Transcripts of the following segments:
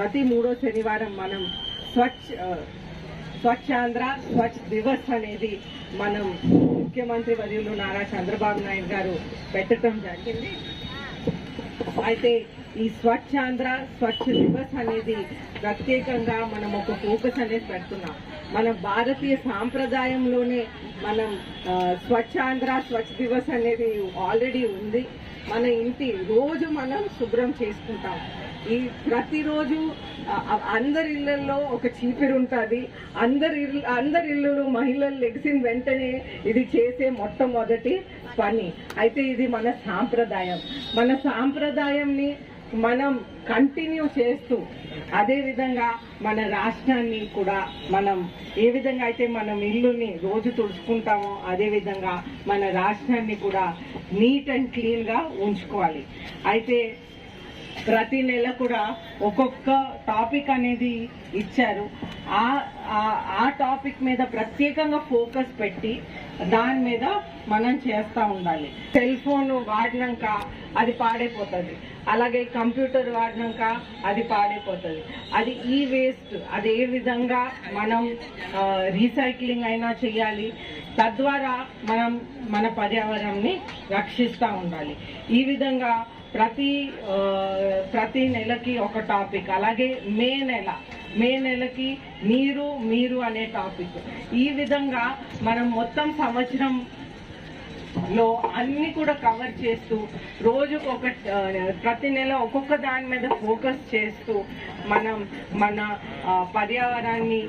ప్రతి మూడో శనివారం మనం స్వచ్ఛ స్వచ్ఛాంధ్ర స్వచ్ఛ దివస్ అనేది మనం ముఖ్యమంత్రి వర్యులు నారా చంద్రబాబు నాయుడు గారు పెట్టడం జరిగింది. అయితే ఈ స్వచ్ఛాంధ్ర స్వచ్ఛ దివస్ అనేది ప్రత్యేకంగా మనం ఒక ఫోకస్ అనేది పెడుతున్నాం. మన భారతీయ సాంప్రదాయంలోనే మనం స్వచ్ఛాంధ్ర స్వచ్ఛ దివస్ అనేది ఆల్రెడీ ఉంది. మన ఇంటి రోజు మనం శుభ్రం చేసుకుంటాం. ఈ ప్రతిరోజు అందరి ఇళ్ళలో ఒక చీపిరి ఉంటుంది. అందరి ఇల్లు అందరి ఇళ్ళు మహిళలు లెగిసిన వెంటనే ఇది చేసే మొట్టమొదటి పని. అయితే ఇది మన సాంప్రదాయం. మన సాంప్రదాయంని మనం కంటిన్యూ చేస్తూ అదే విధంగా మన రాష్ట్రాన్ని కూడా మనం ఏ విధంగా అయితే మనం ఇల్లుని రోజు తుడుచుకుంటామో అదే విధంగా మన రాష్ట్రాన్ని కూడా నీట్ అండ్ క్లీన్గా ఉంచుకోవాలి. అయితే ప్రతి నెల కూడా ఒక్కొక్క టాపిక్ అనేది ఇచ్చారు. ఆ- ఆ టాపిక్ మీద ప్రత్యేకంగా ఫోకస్ పెట్టి దాని మీద మనం చేస్తూ ఉండాలి. సెల్ ఫోన్ వాడినాక అది పాడైపోతుంది. అలాగే కంప్యూటర్ వాడినాక అది పాడైపోతుంది. అది ఈ వేస్ట్ అది ఏ విధంగా మనం రీసైక్లింగ్ అయినా చేయాలి. తద్వారా మనం మన పర్యావరణాన్ని రక్షిస్తూ ఉండాలి. ఈ విధంగా ప్రతి ప్రతి నెలకి ఒక టాపిక్ అలాగే మే నెల మే నెలకి నీరు మీరు అనే టాపిక్. ఈ విధంగా మనం మొత్తం సంవత్సరం లో అన్ని కూడా కవర్ చేస్తూ రోజుకు ఒక ప్రతి నెల ఒక్కొక్క దాని మీద ఫోకస్ చేస్తూ మనం మన పర్యావరణాన్ని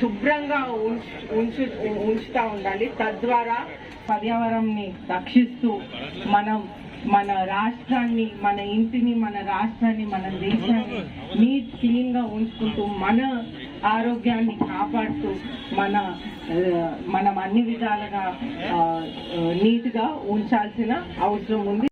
శుభ్రంగా ఉంచు ఉంచు ఉంచుతూ ఉండాలి. తద్వారా పర్యావరణాన్ని రక్షిస్తూ మనం మన రాష్ట్రాన్ని మన ఇంటిని మన రాష్ట్రాన్ని మన దేశాన్ని నీట్ క్లీన్గా ఉంచుకుంటూ మన ఆరోగ్యాన్ని కాపాడుతూ మన మనం అన్ని విధాలుగా నీట్గా ఉంచాల్సిన అవసరం ఉంది.